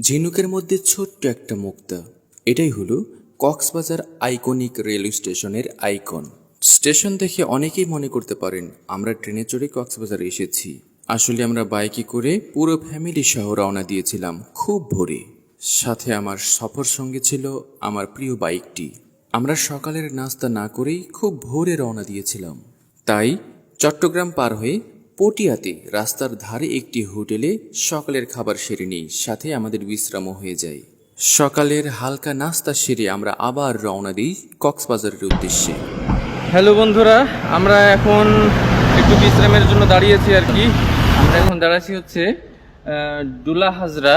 ঝিনুকের মধ্যে ছোট্ট একটা মুক্তা। এটাই হলো কক্সবাজার আইকনিক রেলওয়ে স্টেশনের আইকন। স্টেশন দেখে অনেকেই মনে করতে পারেন, আমরা ট্রেনে চড়ে কক্সবাজারে এসেছি। আসলে আমরা বাইকে করে পুরো ফ্যামিলি সহ রওনা দিয়েছিলাম খুব ভোরে। সাথে আমার সফর সঙ্গে ছিল আমার প্রিয় বাইকটি। আমরা সকালের নাস্তা না করেই খুব ভোরে রওনা দিয়েছিলাম। তাই চট্টগ্রাম পার হয়ে পটিয়াতে রাস্তার ধারে একটি হোটেলে সকালের খাবার সেরে নিই, সাথে আমাদের বিশ্রামও হয়ে যায়। সকালের হালকা নাস্তা সেরে আমরা আবার রওনা দিই কক্সবাজারের উদ্দেশ্যে। হ্যালো বন্ধুরা, আমরা এখন একটু বিশ্রামের জন্য দাঁড়িয়েছি আর কি। আমরা এখন দাঁড়াচ্ছি হচ্ছে ডুলা হাজরা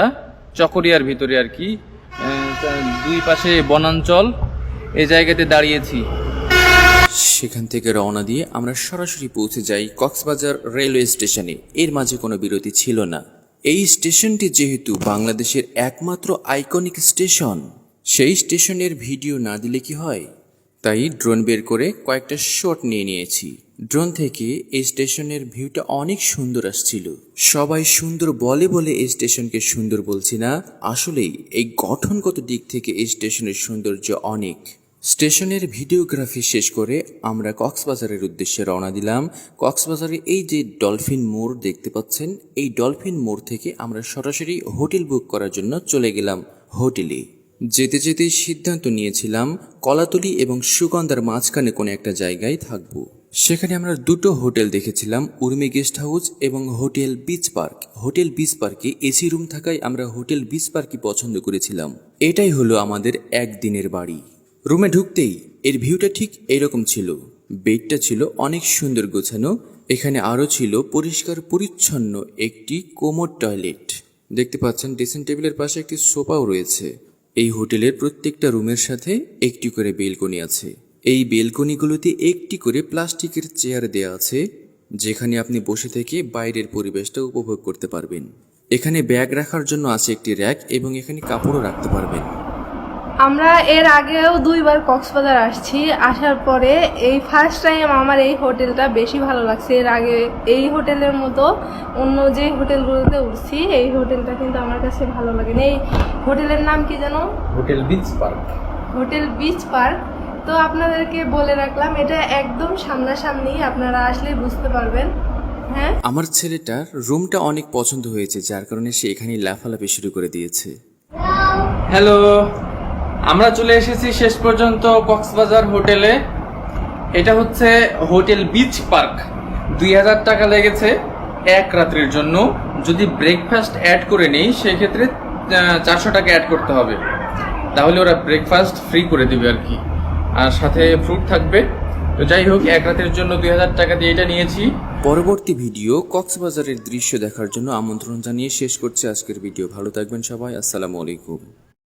চকরিয়ার ভিতরে আর কি। দুই পাশে বনাঞ্চল, এই জায়গাতে দাঁড়িয়েছি। সেখান থেকে রওনা দিয়ে আমরা সরাসরি পৌঁছে যাই কক্সবাজার রেলওয়ে স্টেশনে। এর মাঝে কোনো বিরতি ছিল না। এই স্টেশনটি যেহেতু বাংলাদেশের একমাত্র আইকনিক স্টেশন, সেই স্টেশনের ভিডিও না দিলে কি হয়? তাই ড্রোন বের করে কয়েকটা শট নিয়ে নিয়েছি। ড্রোন থেকে এই স্টেশনের ভিউটা অনেক সুন্দর আসছিল। সবাই সুন্দর বলে বলে এই স্টেশনকে সুন্দর বলছি না। আসলেই এই গঠনগত দিক থেকে এই স্টেশনের সৌন্দর্য অনেক। স্টেশনের ভিডিওগ্রাফি শেষ করে আমরা কক্সবাজারের উদ্দেশ্যে রওনা দিলাম। কক্সবাজারে এই যে ডলফিন মোড় দেখতে পাচ্ছেন, এই ডলফিন মোড় থেকে আমরা সরাসরি হোটেল বুক করার জন্য চলে গেলাম হোটেলে। যেতে যেতে সিদ্ধান্ত নিয়েছিলাম, কলাতলি এবং সুগন্ধার মাঝখানে কোনো একটা জায়গায় থাকব। সেখানে আমরা দুটো হোটেল দেখেছিলাম, উর্মি গেস্ট হাউস এবং hotel beach park. Hotel beach পার্কে এসি রুম থাকায় আমরা হোটেল বিচ পার্কই পছন্দ করেছিলাম। এটাই হলো আমাদের একদিনের বাড়ি। রুমে ঢুকতেই এর ভিউটা ঠিক এরকম ছিল। বেডটা ছিল অনেক সুন্দর গোছানো, এখানে আরও ছিল পরিষ্কার পরিচ্ছন্ন একটি কোমর টয়লেট। দেখতে পাচ্ছেন, ড্রেসিং টেবিলের পাশে একটি সোফাও রয়েছে। এই হোটেলের প্রত্যেকটা রুমের সাথে একটি করে বেলকনি আছে। এই বেলকনিগুলোতে একটি করে প্লাস্টিকের চেয়ার দেয়া আছে, যেখানে আপনি বসে থেকে বাইরের পরিবেশটা উপভোগ করতে পারবেন। এখানে ব্যাগ রাখার জন্য আছে একটি র্যাক এবং এখানে কাপড়ও রাখতে পারবেন। আমরা এর আগেও দুইবার কক্সবাজার আসছি। আসার পরে এই ফার্স্ট টাইম আমার এই হোটেলটা বেশি ভালো লাগছে। এর আগে এই হোটেলের মতো অন্য যে হোটেলগুলোতে উঠছি এই হোটেলটা কিন্তু আমার কাছে ভালো লাগে এই হোটেলের নাম কি যেন? Hotel beach park. Hotel beach park. তো আপনাদেরকে বলে রাখলাম এটা একদম সামনাসামনি আপনারা আসলে বুঝতে পারবেন। হ্যাঁ? আমার ছেলেটার রুমটা অনেক পছন্দ হয়েছে যার কারণে সে এখানেই লাফালাফি শুরু করে দিয়েছে। হ্যালো আমরা চলে এসেছি শেষ পর্যন্ত কক্সবাজার হোটেলে। এটা হচ্ছে হোটেল বিচ পার্ক। দুই হাজার টাকা লেগেছে এক রাত্রির জন্য। যদি ব্রেকফাস্ট অ্যাড করে নেই, সেক্ষেত্রে চারশো টাকা অ্যাড করতে হবে। তাহলে ওরা ব্রেকফাস্ট ফ্রি করে দেবে আর কি। আর সাথে ফ্রুট থাকবে। তো যাই হোক, এক রাতের জন্য দুই হাজার টাকা দিয়ে এটা নিয়েছি। পরবর্তী ভিডিও কক্সবাজারের দৃশ্য দেখার জন্য আমন্ত্রণ জানিয়ে শেষ করছে আজকের ভিডিও। ভালো থাকবেন সবাই। আসসালামু আলাইকুম।